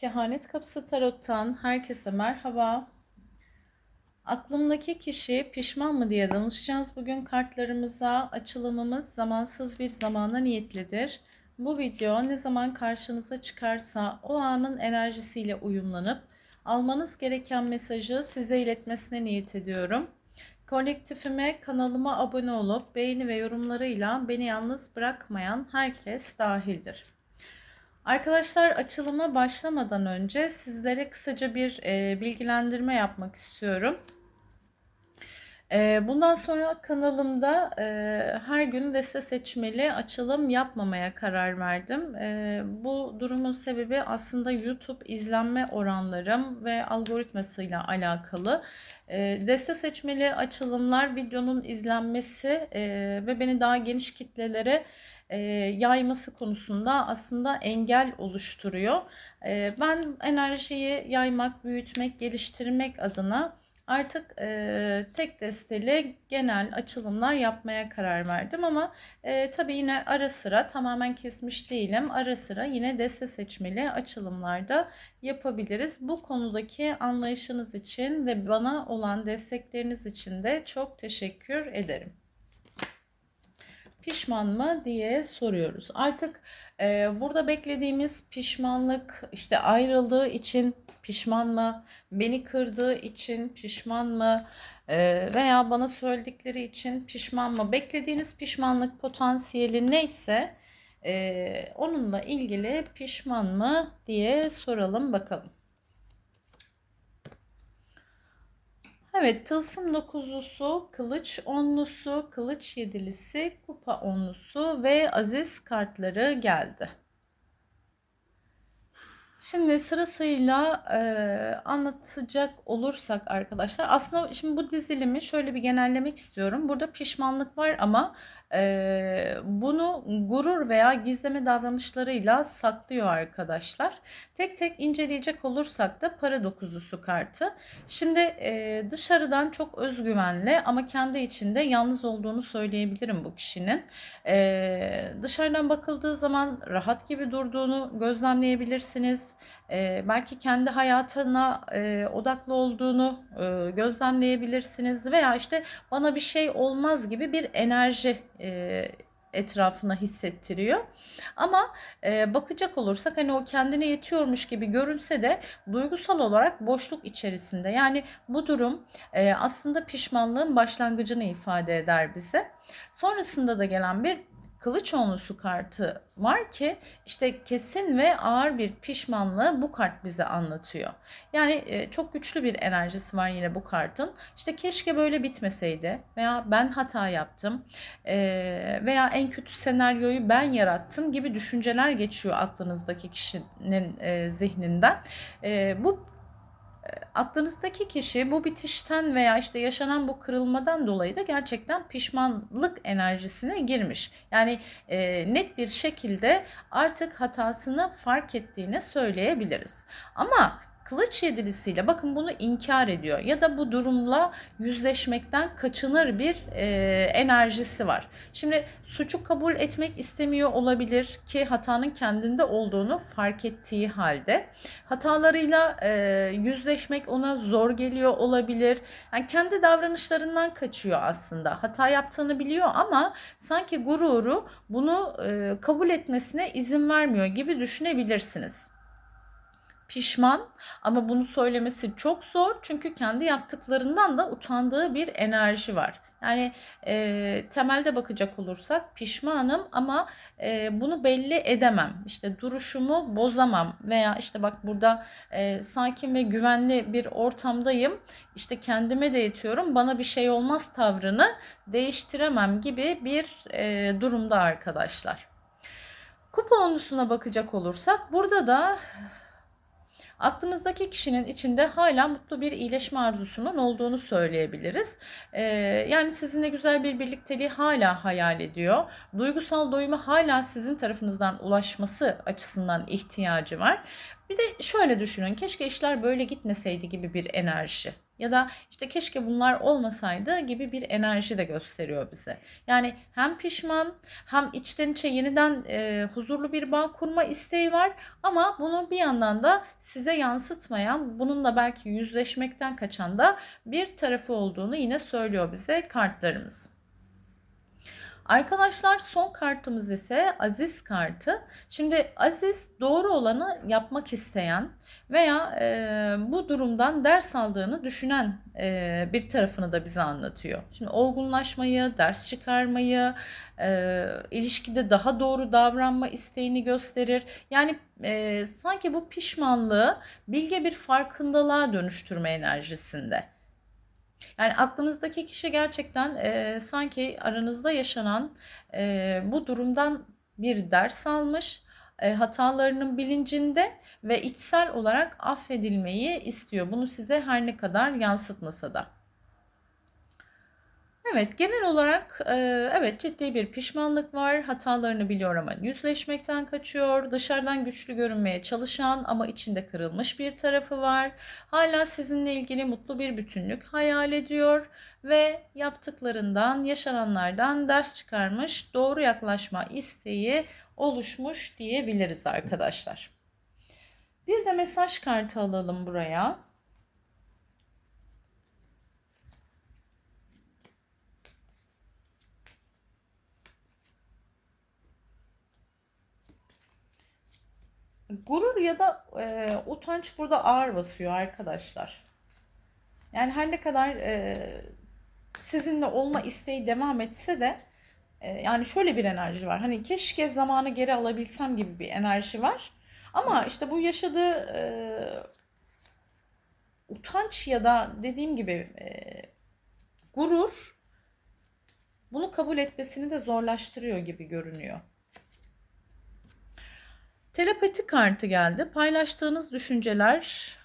Kehanet Kapısı Tarot'tan herkese merhaba. Aklımdaki kişi pişman mı diye danışacağız bugün kartlarımıza. Açılımımız zamansız bir zamana niyetlidir. Bu video ne zaman karşınıza çıkarsa o anın enerjisiyle uyumlanıp almanız gereken mesajı size iletmesine niyet ediyorum. Kolektifime, kanalıma abone olup beğeni ve yorumlarıyla beni yalnız bırakmayan herkes dahildir. Arkadaşlar açılıma başlamadan önce sizlere kısaca bir e, bilgilendirme yapmak istiyorum. E, bundan sonra kanalımda e, her gün deste seçmeli açılım yapmamaya karar verdim. E, bu durumun sebebi aslında YouTube izlenme oranlarım ve algoritmasıyla alakalı. E, deste seçmeli açılımlar videonun izlenmesi e, ve beni daha geniş kitlelere e, yayması konusunda aslında engel oluşturuyor. E, ben enerjiyi yaymak, büyütmek, geliştirmek adına artık e, tek desteli genel açılımlar yapmaya karar verdim ama e, tabii yine ara sıra tamamen kesmiş değilim. Ara sıra yine deste seçmeli açılımlarda yapabiliriz. Bu konudaki anlayışınız için ve bana olan destekleriniz için de çok teşekkür ederim pişman mı diye soruyoruz. Artık e, burada beklediğimiz pişmanlık işte ayrıldığı için pişman mı, beni kırdığı için pişman mı e, veya bana söyledikleri için pişman mı? Beklediğiniz pişmanlık potansiyeli neyse e, onunla ilgili pişman mı diye soralım bakalım. Evet, tılsım dokuzlusu, kılıç onlusu, kılıç yedilisi, kupa onlusu ve aziz kartları geldi. Şimdi sırasıyla e, anlatacak olursak arkadaşlar aslında şimdi bu dizilimi şöyle bir genellemek istiyorum. Burada pişmanlık var ama e, bunu gurur veya gizleme davranışlarıyla saklıyor arkadaşlar. Tek tek inceleyecek olursak da para dokuzusu kartı. Şimdi e, dışarıdan çok özgüvenli ama kendi içinde yalnız olduğunu söyleyebilirim bu kişinin. E, dışarıdan bakıldığı zaman rahat gibi durduğunu gözlemleyebilirsiniz. E, belki kendi hayatına e, odaklı olduğunu e, gözlemleyebilirsiniz veya işte bana bir şey olmaz gibi bir enerji e, etrafına hissettiriyor. Ama e, bakacak olursak hani o kendine yetiyormuş gibi görünse de duygusal olarak boşluk içerisinde. Yani bu durum e, aslında pişmanlığın başlangıcını ifade eder bize. Sonrasında da gelen bir kılıç onlusu kartı var ki işte kesin ve ağır bir pişmanlığı bu kart bize anlatıyor. Yani e, çok güçlü bir enerjisi var yine bu kartın. İşte keşke böyle bitmeseydi veya ben hata yaptım e, veya en kötü senaryoyu ben yarattım gibi düşünceler geçiyor aklınızdaki kişinin e, zihninden. Bu aklınızdaki kişi bu bitişten veya işte yaşanan bu kırılmadan dolayı da gerçekten pişmanlık enerjisine girmiş. Yani e, net bir şekilde artık hatasını fark ettiğini söyleyebiliriz. Ama kılıç yedilisiyle bakın bunu inkar ediyor ya da bu durumla yüzleşmekten kaçınır bir e, enerjisi var. Şimdi suçu kabul etmek istemiyor olabilir ki hatanın kendinde olduğunu fark ettiği halde hatalarıyla e, yüzleşmek ona zor geliyor olabilir. Yani kendi davranışlarından kaçıyor aslında. Hata yaptığını biliyor ama sanki gururu bunu e, kabul etmesine izin vermiyor gibi düşünebilirsiniz pişman ama bunu söylemesi çok zor çünkü kendi yaptıklarından da utandığı bir enerji var. Yani e, temelde bakacak olursak pişmanım ama e, bunu belli edemem. İşte duruşumu bozamam veya işte bak burada e, sakin ve güvenli bir ortamdayım. İşte kendime de yetiyorum bana bir şey olmaz tavrını değiştiremem gibi bir e, durumda arkadaşlar. Kupa onlusuna bakacak olursak burada da aklınızdaki kişinin içinde hala mutlu bir iyileşme arzusunun olduğunu söyleyebiliriz. Ee, yani sizinle güzel bir birlikteliği hala hayal ediyor. Duygusal doyuma hala sizin tarafınızdan ulaşması açısından ihtiyacı var. Bir de şöyle düşünün keşke işler böyle gitmeseydi gibi bir enerji. Ya da işte keşke bunlar olmasaydı gibi bir enerji de gösteriyor bize. Yani hem pişman hem içten içe yeniden e, huzurlu bir bağ kurma isteği var ama bunu bir yandan da size yansıtmayan, bununla belki yüzleşmekten kaçan da bir tarafı olduğunu yine söylüyor bize kartlarımız. Arkadaşlar son kartımız ise Aziz kartı. Şimdi Aziz doğru olanı yapmak isteyen veya e, bu durumdan ders aldığını düşünen e, bir tarafını da bize anlatıyor. Şimdi olgunlaşmayı, ders çıkarmayı, e, ilişkide daha doğru davranma isteğini gösterir. Yani e, sanki bu pişmanlığı bilge bir farkındalığa dönüştürme enerjisinde. Yani aklınızdaki kişi gerçekten e, sanki aranızda yaşanan e, bu durumdan bir ders almış, hatalarının bilincinde ve içsel olarak affedilmeyi istiyor. Bunu size her ne kadar yansıtmasa da. Evet, genel olarak e, evet ciddi bir pişmanlık var. Hatalarını biliyor ama yüzleşmekten kaçıyor. Dışarıdan güçlü görünmeye çalışan ama içinde kırılmış bir tarafı var. Hala sizinle ilgili mutlu bir bütünlük hayal ediyor ve yaptıklarından, yaşananlardan ders çıkarmış, doğru yaklaşma isteği oluşmuş diyebiliriz arkadaşlar. Bir de mesaj kartı alalım buraya. Gurur ya da e, utanç burada ağır basıyor arkadaşlar. Yani her ne kadar e, sizinle olma isteği devam etse de e, yani şöyle bir enerji var. Hani keşke zamanı geri alabilsem gibi bir enerji var. Ama işte bu yaşadığı e, utanç ya da dediğim gibi e, gurur bunu kabul etmesini de zorlaştırıyor gibi görünüyor. Telepati kartı geldi. Paylaştığınız düşünceler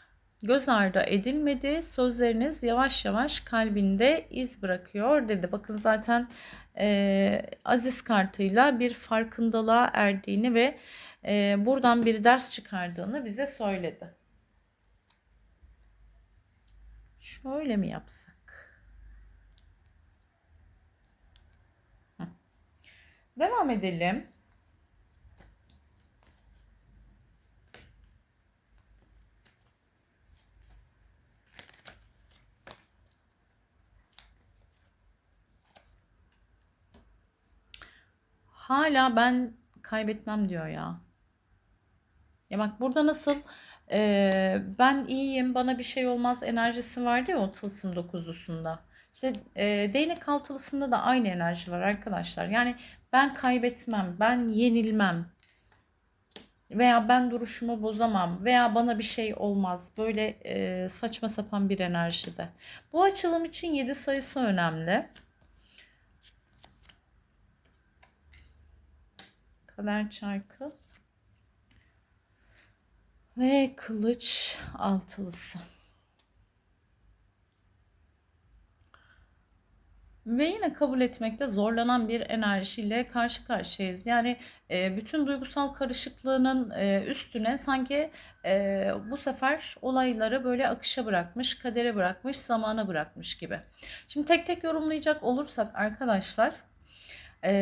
göz ardı edilmedi. Sözleriniz yavaş yavaş kalbinde iz bırakıyor dedi. Bakın zaten e, Aziz kartıyla bir farkındalığa erdiğini ve e, buradan bir ders çıkardığını bize söyledi. Şöyle mi yapsak? Devam edelim. Hala ben kaybetmem diyor ya. Ya bak burada nasıl e, ben iyiyim bana bir şey olmaz enerjisi vardı ya o tılsım dokuzlusunda. İşte e, değnek altılısında da aynı enerji var arkadaşlar. Yani ben kaybetmem, ben yenilmem veya ben duruşumu bozamam veya bana bir şey olmaz. Böyle e, saçma sapan bir enerjide. Bu açılım için 7 sayısı önemli. Kader çarkı ve kılıç altılısı. Ve yine kabul etmekte zorlanan bir enerjiyle karşı karşıyayız. Yani e, bütün duygusal karışıklığının e, üstüne sanki e, bu sefer olayları böyle akışa bırakmış, kadere bırakmış, zamana bırakmış gibi. Şimdi tek tek yorumlayacak olursak arkadaşlar e,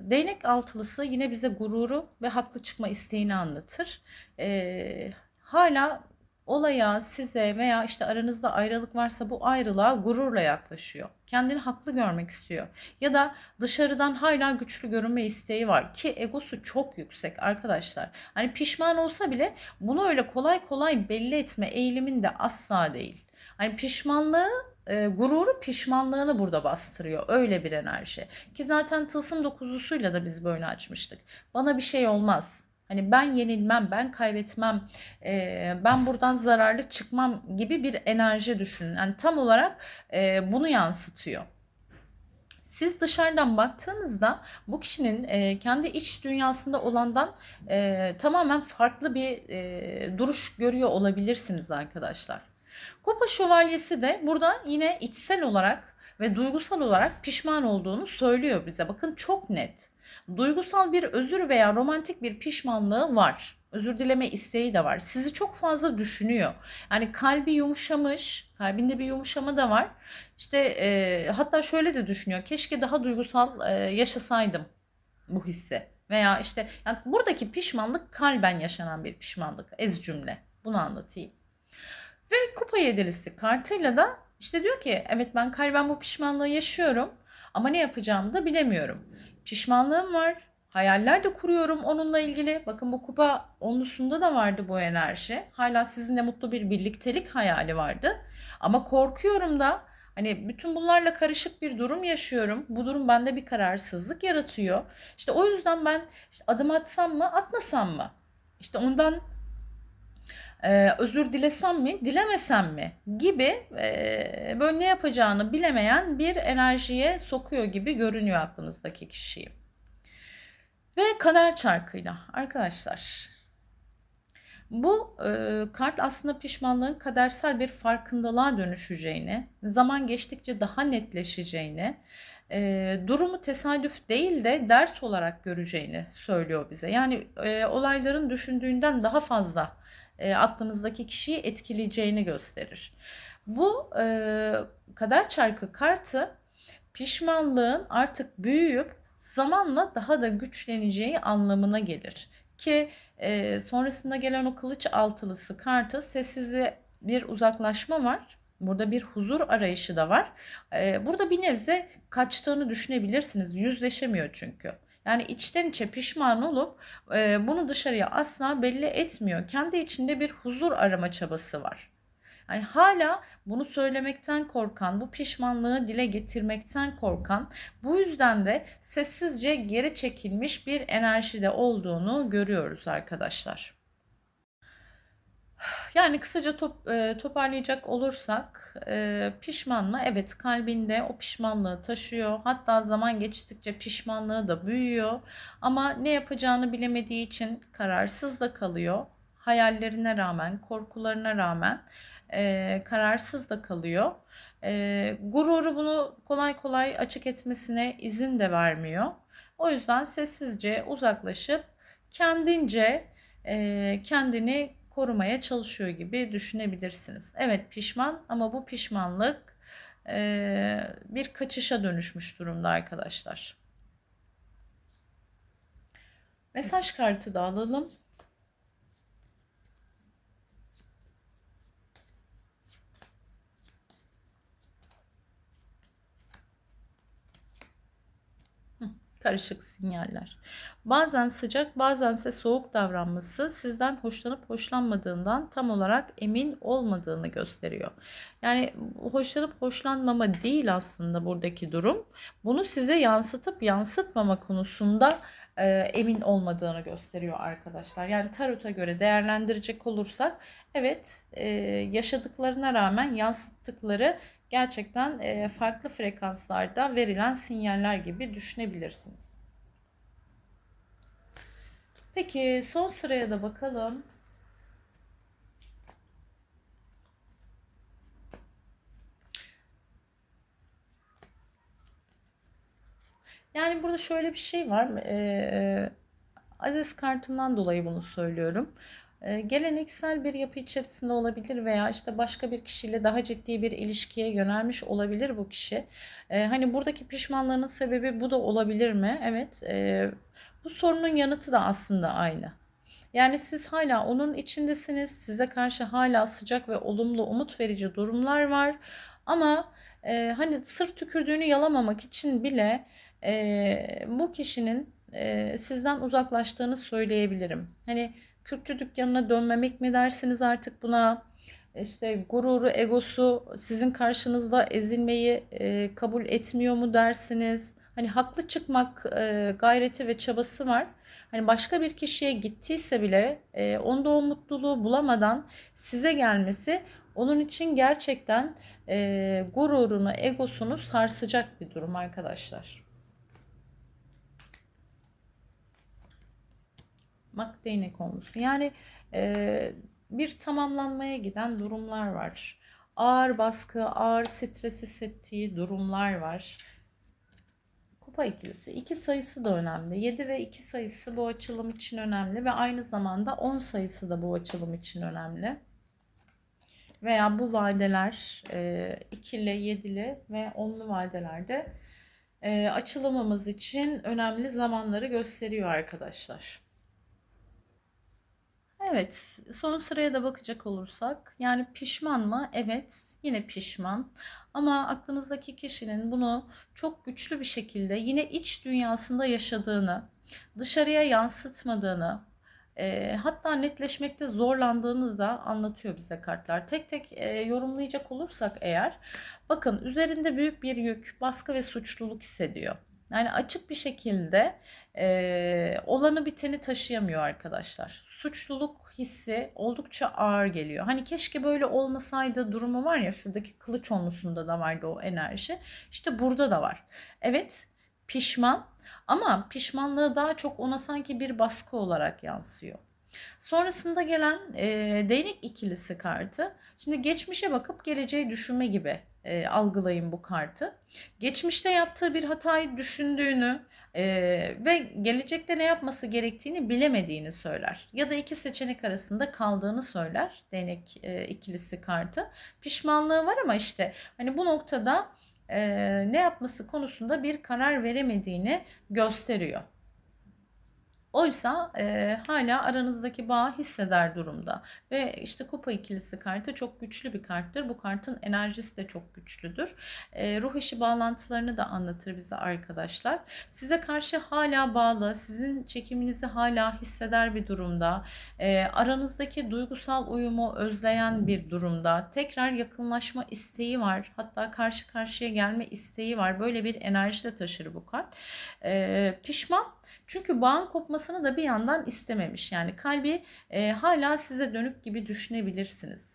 değnek altılısı yine bize gururu ve haklı çıkma isteğini anlatır. E, hala olaya, size veya işte aranızda ayrılık varsa bu ayrılığa gururla yaklaşıyor. Kendini haklı görmek istiyor. Ya da dışarıdan hala güçlü görünme isteği var ki egosu çok yüksek arkadaşlar. Hani pişman olsa bile bunu öyle kolay kolay belli etme eğiliminde asla değil. Hani pişmanlığı e, gururu pişmanlığını burada bastırıyor. Öyle bir enerji. Ki zaten tılsım dokuzusuyla da biz böyle açmıştık. Bana bir şey olmaz. Hani ben yenilmem, ben kaybetmem, e, ben buradan zararlı çıkmam gibi bir enerji düşünün. Yani tam olarak e, bunu yansıtıyor. Siz dışarıdan baktığınızda bu kişinin e, kendi iç dünyasında olandan e, tamamen farklı bir e, duruş görüyor olabilirsiniz arkadaşlar. Kupa şövalyesi de burada yine içsel olarak ve duygusal olarak pişman olduğunu söylüyor bize. Bakın çok net. Duygusal bir özür veya romantik bir pişmanlığı var. Özür dileme isteği de var. Sizi çok fazla düşünüyor. Yani kalbi yumuşamış, kalbinde bir yumuşama da var. İşte e, hatta şöyle de düşünüyor. Keşke daha duygusal e, yaşasaydım bu hissi. Veya işte yani buradaki pişmanlık kalben yaşanan bir pişmanlık. Ez cümle. Bunu anlatayım. Ve kupa yedilisi kartıyla da işte diyor ki evet ben kalben bu pişmanlığı yaşıyorum ama ne yapacağımı da bilemiyorum. Pişmanlığım var. Hayaller de kuruyorum onunla ilgili. Bakın bu kupa onlusunda da vardı bu enerji. Hala sizinle mutlu bir birliktelik hayali vardı. Ama korkuyorum da hani bütün bunlarla karışık bir durum yaşıyorum. Bu durum bende bir kararsızlık yaratıyor. İşte o yüzden ben işte adım atsam mı, atmasam mı? İşte ondan e, özür dilesem mi, dilemesem mi gibi e, böyle ne yapacağını bilemeyen bir enerjiye sokuyor gibi görünüyor aklınızdaki kişiyi. Ve kader çarkıyla arkadaşlar bu e, kart aslında pişmanlığın kadersel bir farkındalığa dönüşeceğini, zaman geçtikçe daha netleşeceğini, e, durumu tesadüf değil de ders olarak göreceğini söylüyor bize. Yani e, olayların düşündüğünden daha fazla e, aklınızdaki kişiyi etkileyeceğini gösterir. Bu e, kader çarkı kartı pişmanlığın artık büyüyüp zamanla daha da güçleneceği anlamına gelir. Ki e, sonrasında gelen o kılıç altılısı kartı sessizi bir uzaklaşma var. Burada bir huzur arayışı da var. E, burada bir nebze kaçtığını düşünebilirsiniz. Yüzleşemiyor çünkü. Yani içten içe pişman olup e, bunu dışarıya asla belli etmiyor. Kendi içinde bir huzur arama çabası var. Yani hala bunu söylemekten korkan, bu pişmanlığı dile getirmekten korkan, bu yüzden de sessizce geri çekilmiş bir enerjide olduğunu görüyoruz arkadaşlar. Yani kısaca top, e, toparlayacak olursak e, pişman mı? Evet kalbinde o pişmanlığı taşıyor. Hatta zaman geçtikçe pişmanlığı da büyüyor. Ama ne yapacağını bilemediği için kararsız da kalıyor. Hayallerine rağmen, korkularına rağmen e, kararsız da kalıyor. E, gururu bunu kolay kolay açık etmesine izin de vermiyor. O yüzden sessizce uzaklaşıp kendince e, kendini korumaya çalışıyor gibi düşünebilirsiniz. Evet pişman ama bu pişmanlık e, bir kaçışa dönüşmüş durumda arkadaşlar. Mesaj kartı da alalım. Karışık sinyaller. Bazen sıcak, bazense soğuk davranması sizden hoşlanıp hoşlanmadığından tam olarak emin olmadığını gösteriyor. Yani hoşlanıp hoşlanmama değil aslında buradaki durum. Bunu size yansıtıp yansıtmama konusunda e, emin olmadığını gösteriyor arkadaşlar. Yani tarota göre değerlendirecek olursak evet e, yaşadıklarına rağmen yansıttıkları gerçekten farklı frekanslarda verilen sinyaller gibi düşünebilirsiniz. Peki son sıraya da bakalım. Yani burada şöyle bir şey var. Ee, Aziz kartından dolayı bunu söylüyorum geleneksel bir yapı içerisinde olabilir veya işte başka bir kişiyle daha ciddi bir ilişkiye yönelmiş olabilir bu kişi. Hani buradaki pişmanlığının sebebi bu da olabilir mi? Evet. Bu sorunun yanıtı da aslında aynı. Yani siz hala onun içindesiniz. Size karşı hala sıcak ve olumlu, umut verici durumlar var. Ama e, hani sırf tükürdüğünü yalamamak için bile e, bu kişinin e, sizden uzaklaştığını söyleyebilirim. Hani Kürkçü dükkanına dönmemek mi dersiniz artık buna? İşte gururu, egosu sizin karşınızda ezilmeyi e, kabul etmiyor mu dersiniz? Hani haklı çıkmak e, gayreti ve çabası var. Hani başka bir kişiye gittiyse bile e, onda o mutluluğu bulamadan size gelmesi onun için gerçekten e, gururunu, egosunu sarsacak bir durum arkadaşlar. Mak değnek olmuş. Yani e, bir tamamlanmaya giden durumlar var. Ağır baskı, ağır stres hissettiği durumlar var. kupa ikilisi. 2 sayısı da önemli. 7 ve 2 sayısı bu açılım için önemli ve aynı zamanda 10 sayısı da bu açılım için önemli. Veya bu vadeler e, ikili, yedili ve onlu vadelerde e, açılımımız için önemli zamanları gösteriyor arkadaşlar. Evet, son sıraya da bakacak olursak, yani pişman mı? Evet, yine pişman. Ama aklınızdaki kişinin bunu çok güçlü bir şekilde yine iç dünyasında yaşadığını, dışarıya yansıtmadığını, e, hatta netleşmekte zorlandığını da anlatıyor bize kartlar. Tek tek e, yorumlayacak olursak eğer, bakın üzerinde büyük bir yük, baskı ve suçluluk hissediyor. Yani açık bir şekilde e, olanı biteni taşıyamıyor arkadaşlar. Suçluluk hissi oldukça ağır geliyor. Hani keşke böyle olmasaydı durumu var ya şuradaki kılıç onlusunda da vardı o enerji. İşte burada da var. Evet pişman ama pişmanlığı daha çok ona sanki bir baskı olarak yansıyor. Sonrasında gelen e, değnek ikilisi kartı. Şimdi geçmişe bakıp geleceği düşünme gibi e, algılayın bu kartı. Geçmişte yaptığı bir hatayı düşündüğünü e, ve gelecekte ne yapması gerektiğini bilemediğini söyler. Ya da iki seçenek arasında kaldığını söyler değnek e, ikilisi kartı. Pişmanlığı var ama işte hani bu noktada e, ne yapması konusunda bir karar veremediğini gösteriyor. Oysa e, hala aranızdaki bağı hisseder durumda. Ve işte kupa ikilisi kartı çok güçlü bir karttır. Bu kartın enerjisi de çok güçlüdür. E, ruh işi bağlantılarını da anlatır bize arkadaşlar. Size karşı hala bağlı, sizin çekiminizi hala hisseder bir durumda. E, aranızdaki duygusal uyumu özleyen bir durumda. Tekrar yakınlaşma isteği var. Hatta karşı karşıya gelme isteği var. Böyle bir enerji de taşır bu kart. E, pişman çünkü bağın kopmasını da bir yandan istememiş. Yani kalbi e, hala size dönük gibi düşünebilirsiniz.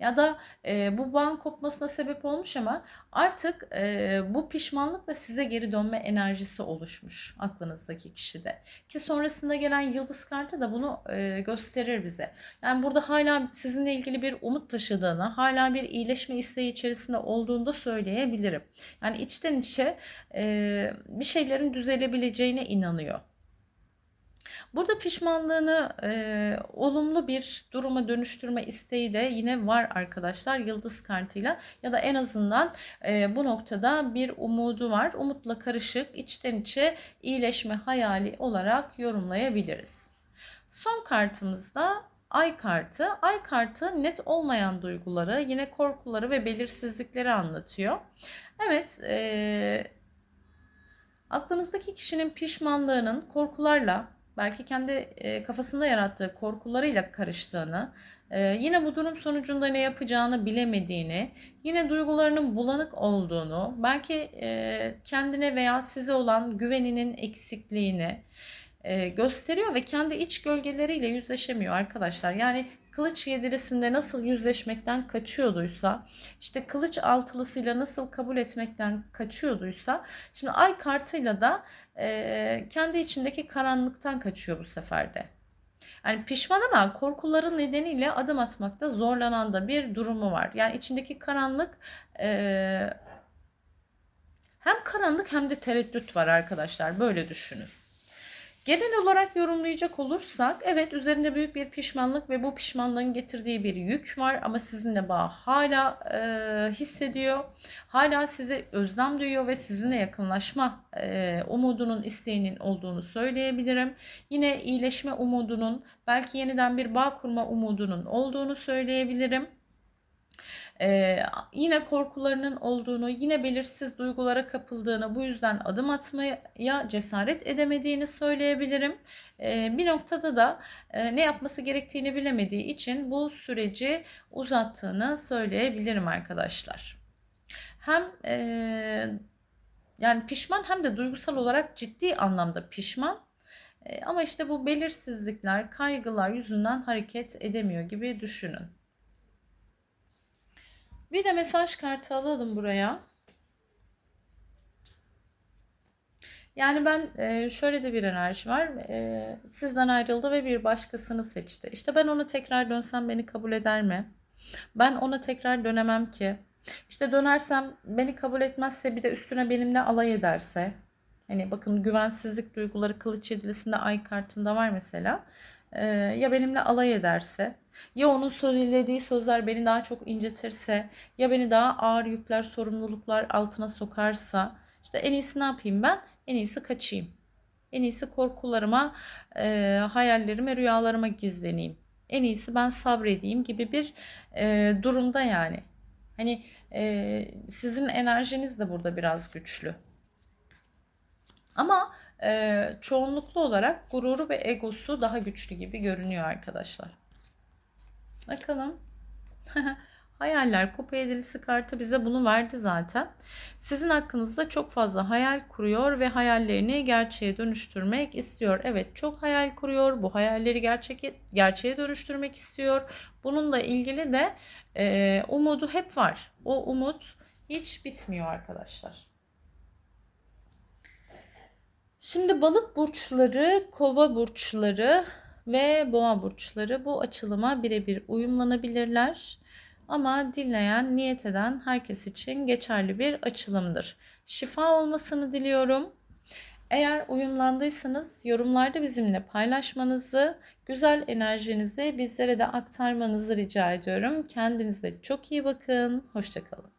Ya da e, bu bağın kopmasına sebep olmuş ama artık e, bu pişmanlıkla size geri dönme enerjisi oluşmuş aklınızdaki kişide. Ki sonrasında gelen yıldız kartı da bunu e, gösterir bize. Yani burada hala sizinle ilgili bir umut taşıdığını, hala bir iyileşme isteği içerisinde olduğunu da söyleyebilirim. Yani içten içe e, bir şeylerin düzelebileceğine inanıyor. Burada pişmanlığını e, olumlu bir duruma dönüştürme isteği de yine var arkadaşlar yıldız kartıyla ya da en azından e, bu noktada bir umudu var. Umutla karışık içten içe iyileşme hayali olarak yorumlayabiliriz. Son kartımızda Ay kartı. Ay kartı net olmayan duyguları, yine korkuları ve belirsizlikleri anlatıyor. Evet, e, aklınızdaki kişinin pişmanlığının korkularla, belki kendi e, kafasında yarattığı korkularıyla karıştığını, e, yine bu durum sonucunda ne yapacağını bilemediğini, yine duygularının bulanık olduğunu, belki e, kendine veya size olan güveninin eksikliğini gösteriyor ve kendi iç gölgeleriyle yüzleşemiyor arkadaşlar. Yani kılıç yedilisinde nasıl yüzleşmekten kaçıyorduysa, işte kılıç altılısıyla nasıl kabul etmekten kaçıyorduysa, şimdi ay kartıyla da e, kendi içindeki karanlıktan kaçıyor bu sefer de. Yani pişman ama korkuların nedeniyle adım atmakta zorlanan da bir durumu var. Yani içindeki karanlık e, hem karanlık hem de tereddüt var arkadaşlar. Böyle düşünün. Genel olarak yorumlayacak olursak evet üzerinde büyük bir pişmanlık ve bu pişmanlığın getirdiği bir yük var ama sizinle bağ hala e, hissediyor. Hala size özlem duyuyor ve sizinle yakınlaşma e, umudunun isteğinin olduğunu söyleyebilirim. Yine iyileşme umudunun belki yeniden bir bağ kurma umudunun olduğunu söyleyebilirim. Ee, yine korkularının olduğunu, yine belirsiz duygulara kapıldığını, bu yüzden adım atmaya cesaret edemediğini söyleyebilirim. Ee, bir noktada da e, ne yapması gerektiğini bilemediği için bu süreci uzattığını söyleyebilirim arkadaşlar. Hem e, yani pişman hem de duygusal olarak ciddi anlamda pişman. E, ama işte bu belirsizlikler, kaygılar yüzünden hareket edemiyor gibi düşünün. Bir de mesaj kartı alalım buraya. Yani ben e, şöyle de bir enerji var. E, sizden ayrıldı ve bir başkasını seçti. İşte ben ona tekrar dönsem beni kabul eder mi? Ben ona tekrar dönemem ki. İşte dönersem beni kabul etmezse bir de üstüne benimle alay ederse. Hani bakın güvensizlik duyguları kılıç yedilisinde ay kartında var mesela. Ee, ya benimle alay ederse, ya onun söylediği sözler beni daha çok incitirse, ya beni daha ağır yükler, sorumluluklar altına sokarsa, işte en iyisi ne yapayım ben? En iyisi kaçayım. En iyisi korkularıma, e, hayallerime, rüyalarıma gizleneyim. En iyisi ben sabredeyim gibi bir e, durumda yani. Hani e, sizin enerjiniz de burada biraz güçlü. Ama e, çoğunluklu olarak gururu ve egosu daha güçlü gibi görünüyor arkadaşlar. Bakalım. Hayaller kupa yedilisi kartı bize bunu verdi zaten. Sizin hakkınızda çok fazla hayal kuruyor ve hayallerini gerçeğe dönüştürmek istiyor. Evet çok hayal kuruyor. Bu hayalleri gerçek, gerçeğe dönüştürmek istiyor. Bununla ilgili de e, umudu hep var. O umut hiç bitmiyor arkadaşlar. Şimdi balık burçları, kova burçları ve boğa burçları bu açılıma birebir uyumlanabilirler. Ama dinleyen, niyet eden herkes için geçerli bir açılımdır. Şifa olmasını diliyorum. Eğer uyumlandıysanız yorumlarda bizimle paylaşmanızı, güzel enerjinizi bizlere de aktarmanızı rica ediyorum. Kendinize çok iyi bakın. Hoşçakalın.